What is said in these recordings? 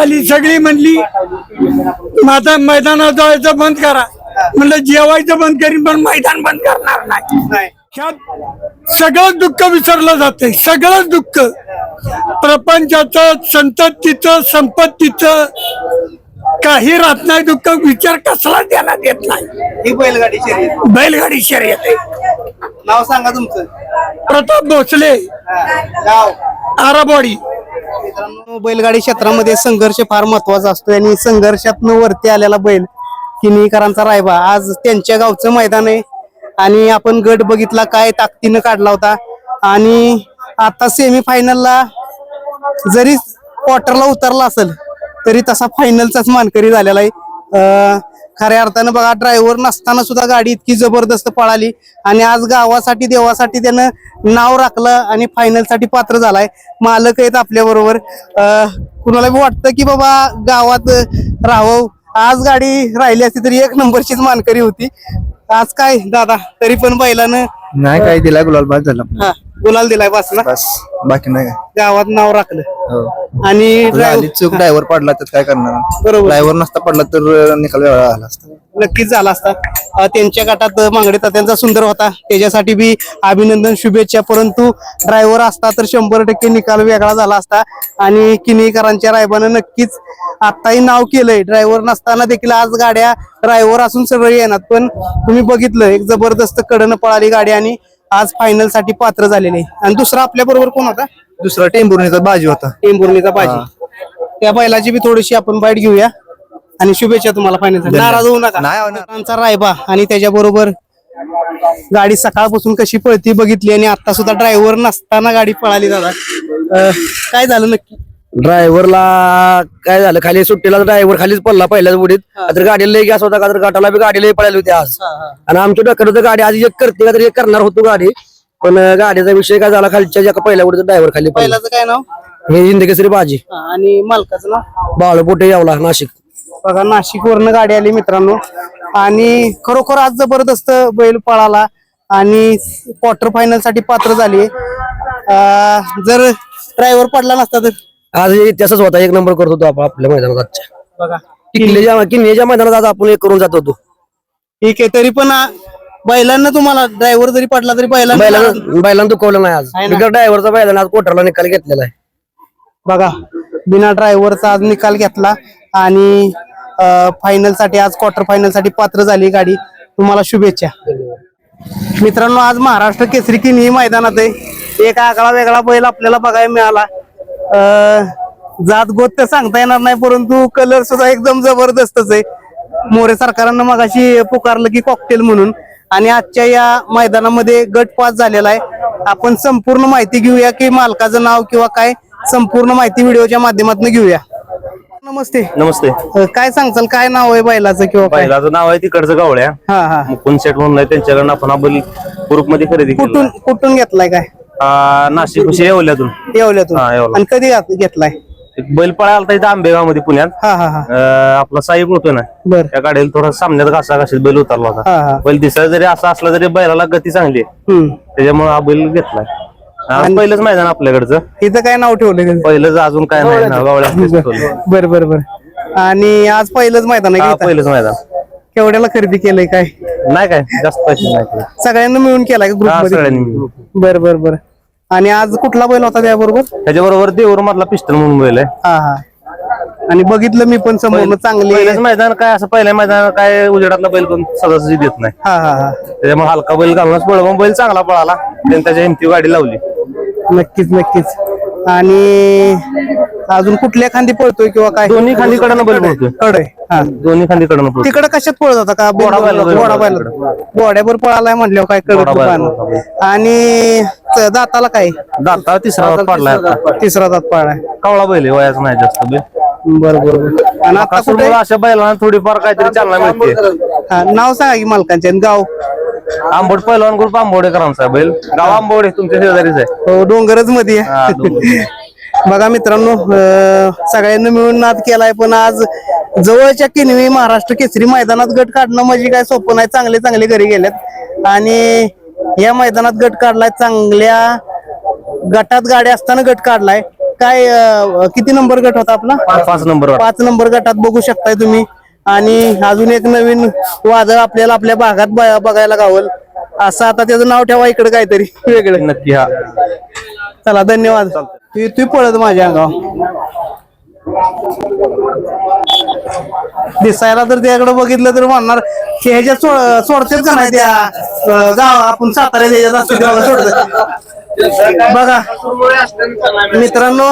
झाली सगळी म्हणली माझा मैदानात जायचं बंद करा. म्हणलं जेवायचं बंद करीन पण मैदान बंद करणार नाही. ह्यात सगळं दुःख विसरलं जातंय सगळं दुःख. प्रपंचाचं संततीचं संपत्तीचं काही राहत नाही दुःख विचार कसला देण्यात येत नाही. ही बैलगाडी शर्यत. बैलगाडी शर्यत आहे. नाव सांगा तुमचं. प्रताप भोसले. गाव. आराबवाडी. मित्रांनो बैलगाडी क्षेत्रामध्ये संघर्ष फार महत्त्वाचा असतो आणि संघर्षातनं वरती आलेला बैल किनीकरांचा रायबा. आज त्यांच्या गावचं मैदान आहे आणि आपण गट बघितला काय ताकदीनं काढला होता. आणि आता सेमी फायनलला जरी क्वार्टरला उतरला असेल तरी तसा फायनलचाच मानकरी झालेला आहे. खऱ्या अर्थानं बघा ड्रायव्हर नसताना सुद्धा गाडी इतकी जबरदस्त पळाली. आणि आज गावासाठी देवासाठी त्यानं नाव राखलं आणि फायनलसाठी पात्र झालाय. मालक आहेत आपल्या बरोबर. कुणाला बी वाटतं की बाबा गावात राहावं? आज गाडी राहिली असती तरी एक नंबरचीच मानकरी होती. आज काय दादा? तरी पण बैलानं नाही काय दिला गुलाल बाद झाला गुलाल दिलाय बस ना? बस. बाकी नाही काय. गावात नाव राखलं. हो. आणि झाली driver- चूक ड्रायव्हर पडला तर काय करणार? बरोबर. ड्रायव्हर नसता पडला तर निकाल वेगळा आला असता. नक्कीच झाला असता. अं, त्यांच्या गटात मांगडे तात्यांचा सुंदर होता. त्याच्यासाठी बी अभिनंदन शुभेच्छा. परंतु ड्रायव्हर असता तर शंभर टक्के निकाल वेगळा झाला असता. आणि किनीकरांच्या रायबानं नक्कीच आताही नाव केलंय. ड्रायव्हर नसताना देखील आज गाड्या ड्रायव्हर असून सगळे येणार. पण तुम्ही बघितलं एक जबरदस्त कडनं पळाली गाडी आणि आज फायनलसाठी पात्र झालेले. आणि दुसरा आपल्या बरोबर कोण होता? दुसरा टेंभुर्णीचा बाजी होता. टेंभुर्णीचा पाहिजे त्या बैलाची बी थोडीशी आपण बाईट घेऊया. आणि शुभेच्छा तुम्हाला फायनल नाराज होऊ नका. रायबा आणि त्याच्या बरोबर गाडी सकाळपासून कशी पळती बघितली आणि आता सुद्धा ड्रायव्हर नसताना गाडी पळाली दादा. काय झालं नक्की? ड्रायव्हरला काय झालं? खाली सुट्टीला ड्रायव्हर खालीच पडला पहिल्याच उडीत तर गाडीला लई गॅस होता का तर गाठाला बी गाडी लई पळाली होती आज. आणि आमच्या डोक्यात होतं गाडी आज एक करते का तर एक करणार होतो गाडी. पण गाडीचा विषय काय झाला? खालच्या ज्या पहिल्या उडीत ड्रायव्हर खाली पडला. पहिल्याचं काय नाव? हे हिंदकेसरी बाजी. आणि मालकाचं नाव? बाळपोटे यावला नाशिक. बघा नाशिक वरनं गाडी आली मित्रांनो. आणि खरोखर आज जबरदस्त बैल पळाला आणि क्वार्टर फायनलसाठी पात्र झाली. अं, जर ड्रायव्हर पडला नसता तर आज इतिहासच होता. एक नंबर करत होतो आपण आपल्या मैदानात आजच्या. बघा. किल्लेच्या किल्लेच्या मैदानात आज आपण एक करून जात होतो. ठीक आहे तरी पण आ, बैलांना तुम्हाला ड्रायव्हर जरी पडला तरी बैलांना बैलांना बैलांना दुखवलं नाही आज. ना? बिगर ड्रायव्हरचा बैलांना आज कोटरला निकाल घेतलेला आहे. बघा बिना ड्रायव्हरचा आज निकाल घेतला आणि फायनलसाठी आज क्वार्टर फायनलसाठी पात्र झाली गाडी. तुम्हाला शुभेच्छा. मित्रांनो आज महाराष्ट्र केसरी किनी मैदानात आहे. एक आगळा वेगळा बैल आपल्याला बघायला मिळाला. जात गोत तर सांगता येणार नाही परंतु कलर सुद्धा एकदम जबरदस्तच आहे. मोरे सरकारांना मगाशी पुकारलं की कॉकटेल म्हणून. आणि आजच्या या मैदानामध्ये गट पास झालेला आहे. आपण संपूर्ण माहिती घेऊया की मालकाचं नाव किंवा काय संपूर्ण माहिती व्हिडिओच्या माध्यमातून घेऊया. नमस्ते. नमस्ते. अं, काय सांगचाल काय नाव आहे बैलाचं किंवा काय? बैलाचं नाव आहे तिकडचं गावळ्या. हा हा. मुकुंद शेठ म्हणून आहे त्यांच्याकडनं आपण हा बैल ग्रुपमध्ये खरेदी केला कुठून कुठून घेतलाय काय? नाशिक विषयी येवल्यातून. येवल्यातून. हा, येवला. आणि कधी घात- घेतलाय? एक बैल आलता इथं आंबेगावमध्ये पुण्यात. हा हा हा. अं, आपला साहेब होतो ना बर. त्या गाडीला थोडा सामन्यात घासा घाशीत बैल उतरला होता. हा. बैल दिसायला जरी असा असला तरी बैलाला गती चांगली आहे. हम्म. त्याच्यामुळे हा बैल घेतलाय. आज पहिलंच मैदान आपल्याकडचं. इथं काय नाव ठेवलं पहिलंच अजून काय नाही ना गावळ्या बर बर बर आणि आज पहिलंच मैदान आहे का इथं? पहिलंच मैदान. केवढ्याला खरेदी केलंय काय? नाही काय जास्त पैसे नाही. सगळ्यांना मिळून केलाय ग्रुप हा, मध्ये? सगळ्यांनी बर बर बर. आणि आज कुठला बैल होता त्याबरोबर? त्याच्याबरोबर देऊर मधला पिस्टन म्हणून बैल आहे. हा हा. आणि बघितलं मी पण समोर चांगली पहिलंच मैदान काय असं पहिल्या मैदान काय उजेडातला बैल कोण सहजासहजी देत नाही. हा हा हा. त्याच्यामुळे हलका बैल घालूनच पळव. मग बैल चांगला पळाला. त्यांनी त्याच्या हिमती गाडी लावली. नक्कीच नक्कीच. आणि अजून कुठल्या खांदी पळतोय किंवा काय? दोन्ही खांदी कडनं बैल पळतोय. कडे हा. दोन्ही खांदी कडनं पळतोय. तिकडे कशात पळत होता? का बैल, घोड्यावर पळालाय म्हटल्यावर काय कळत. आणि त- दाताला काय? दाता तिसरा हात पडलाय आता. तिसरा दात पळालाय कावळा बैल आहे, वयाचा नाही जास्त बैल बर बर बर. आणि आता कुठे? कासूरमुळे अशा बैलांना थोडीफार काहीतरी चालना मिळते. हा, नाव सांगा की मालकांचे आणि गाव. आंबोड पहिलवान ग्रुप आंबोडेकरांचा आहे बैल. गाव आंबोडे तुमच्या शेजारीच आहे. हो डोंगरच मध्ये आहे. हा. बघा मित्रांनो सगळ्यांनी मिळून नाद केलाय पण आज जवळच्या किनवी महाराष्ट्र केसरी मैदानात गट काढणं म्हणजे काय सोपं नाही. चांगले चांगले घरी गेलेत. आणि या मैदानात गट काढलाय चांगल्या गटात गाडी असताना गट काढलाय. काय किती नंबर गट होता आपला? पाच नंबर पाच नंबर गटात बघू शकताय तुम्ही. आणि अजून एक नवीन वादळ आपल्याला आपल्या भागात बघायला गावल. असं आता त्याचं नाव ठेवा इकडे काहीतरी वेगळं. नक्की हा. चला धन्यवाद. तू तू पळत माझ्या अंगावर. दिसायला तर त्याकडे बघितलं तर म्हणणार की ह्याच्या सोड सोडतेच का नाही त्या गाव आपण सातारा ह्याच्यात असतो सोडत बघा मित्रांनो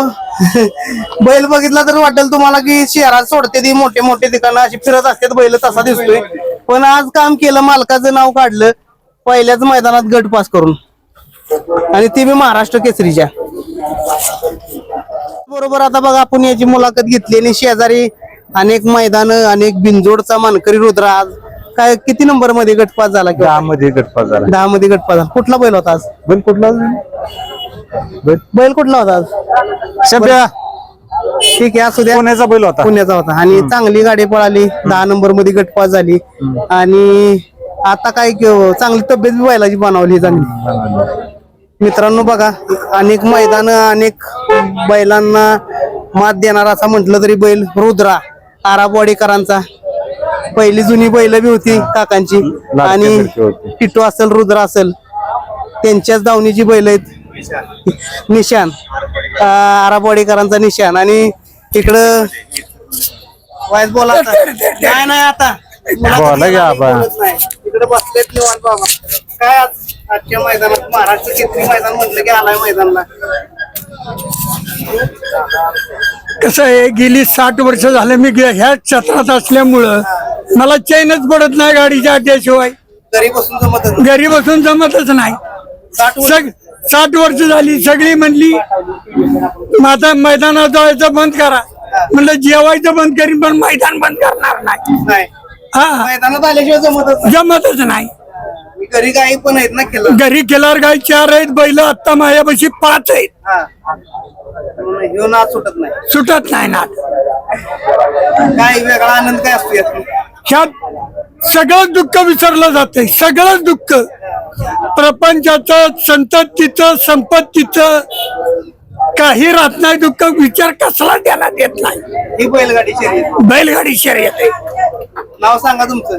बैल बघितला तर वाटेल तुम्हाला की शहरात सोडते ती मोठे मोठे ठिकाणं अशी फिरत असतात बैल तसा दिसतोय. पण आज काम केलं मालकाचं नाव काढलं पहिल्याच मैदानात गट पास करून. आणि ती बी महाराष्ट्र केसरीच्या बरोबर आता बघा आपण याची मुलाखत घेतली आणि शेजारी अनेक मैदान अनेक बिनजोडचा मानकरी रुद्रा आज. काय किती नंबरमध्ये गटपास झाला दहा मध्ये गटपास झाला. दहा मध्ये गटपास झाला. कुठला बैल होता आज? बैल कुठला? बैल? कुठला होता आज? ठीक आहे असू द्या. पुण्याचा बैल होता. पुण्याचा होता. आणि चांगली गाडी पळाली. दहा नंबरमध्ये गटपास झाली आणि आता काय चांगली तब्येत बैलाची बनवली चांगली. मित्रांनो बघा अनेक मैदान अनेक बैलांना मात देणारा असा म्हटलं तरी बैल रुद्रा आराबवाडीकरांचा पहिली जुनी बैल बी होती काकांची. आणि. टिटू असेल रुद्र असेल त्यांच्याच दावणीची बैल आहेत. निशान. आराबवाडीकरांचा निशान. आणि इकडं वाईस बोला. नाही नाही आता. इकडे बसलेत निवांत बाबा. काय आज? आजच्या मैदानात महाराष्ट्र केसरी मैदान म्हटलं की आलाय मैदानला. कसं आहे गेली साठ वर्ष झाले मी गे- ह्या क्षेत्रात असल्यामुळं मला चैनच पडत नाही गाडीच्या अड्ड्याशिवाय घरी बसून जमत घरी बसून जमतच नाही. साठ वर्ष सग साठ वर्ष झाली सगळी म्हणली माझा मैदानात जायचं बंद करा. म्हणलं जेवायचं बंद करीन पण मैदान बंद करणार नाही. नाही. हा. मैदानात आल्याशिवाय जमतच जमतच नाही. घरी काही पण आहेत ना केलं घरी केल्यावर गाय चार आहेत बैल आत्ता माझ्यापाशी पाच आहेत. हा. सुटत नाही. सुटत नाही ना. काय वेगळा आनंद काय असतो यात? ह्यात सगळं दुःख विसरलं जातंय सगळं दुःख. प्रपंचाचं संततीचं संपत्तीचं काही राहत नाही दुःख विचार कसला त्याला देत नाही. ही बैलगाडी शर्यत. बैलगाडी शर्यत आहे. नाव सांगा तुमचं.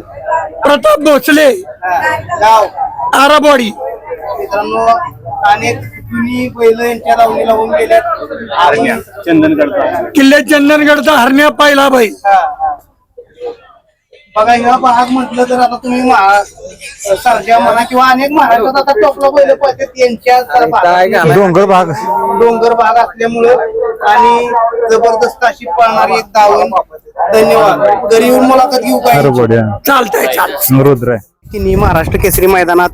प्रताप भोसले. गाव आराबवाडी. मित्रांनो अनेक जुनी बैल यांच्या लावणी लावून गेल्यात. आणि किल्ले चंदनगडचा हरण्या पाहिला हा, हा. बघा ह्या भाग म्हटलं तर आता तुम्ही महा- सरजा म्हणा किंवा अनेक महाराष्ट्रात आता टोपला बैल पळतात यांच्या भागात. डोंगर भाग. डोंगर भाग असल्यामुळे आणि जबरदस्त अशी पळणारी एक दावण. धन्यवाद. घरी येऊन मुलाखत घेऊ काय चालतंय चालतंय. रुद्र आहे. तिन्ही महाराष्ट्र केसरी मैदानात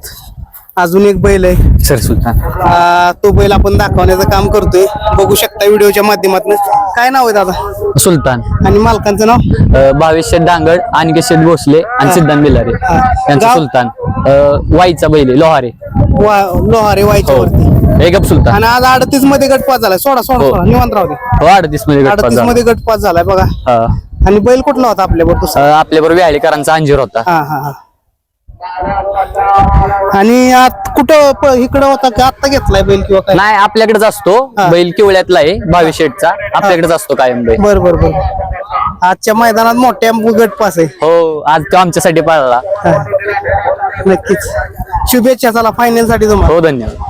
अजून एक बैल आहे. सर सुलतान आ, तो बैल आपण दाखवण्याचं काम करतोय. बघू शकता व्हिडिओच्या माध्यमातून. काय नाव आहे दादा? सुलतान. आणि मालकांचं नाव? अ, भावेश शेठ डांगड अनिकेत शेठ भोसले आणि सिद्धांत बिलारे. हा. यांचा गाव? सुलतान. अ, वाईचा बैल आहे, लोहारे. वा लोहारे वायच्या वरती. एकप सुलतान. आणि आज अडतीसमध्ये गटपास झालाय. सोडा सोडा हो. सोडा निवांत राहू दे. हो अडतीसमध्ये गटपास अडतीस झाला. मध्ये गटपास झालाय बघा. हा. आणि बैल कुठला होता आपल्याबरोबर? अ, आपल्याबरोबर व्याळीकरांचा अंजीर होता. हा हा हा. आणि आत कुठं प- इकडं होता की? आत्ता घेतलाय बैल किंवा काय? नाही आपल्याकडेच असतो. हा. बैल किवळ्यातला आहे भावेश शेठचा. आपल्याकडेच असतो कायम बैल. बर बर बर. आजच्या मैदानात मोठ्या गटपास आहे. हो आज तो आमच्यासाठी पळाला. हा. नक्कीच. शुभेच्छा चला फायनलसाठी तुम्हाला. हो धन्यवाद.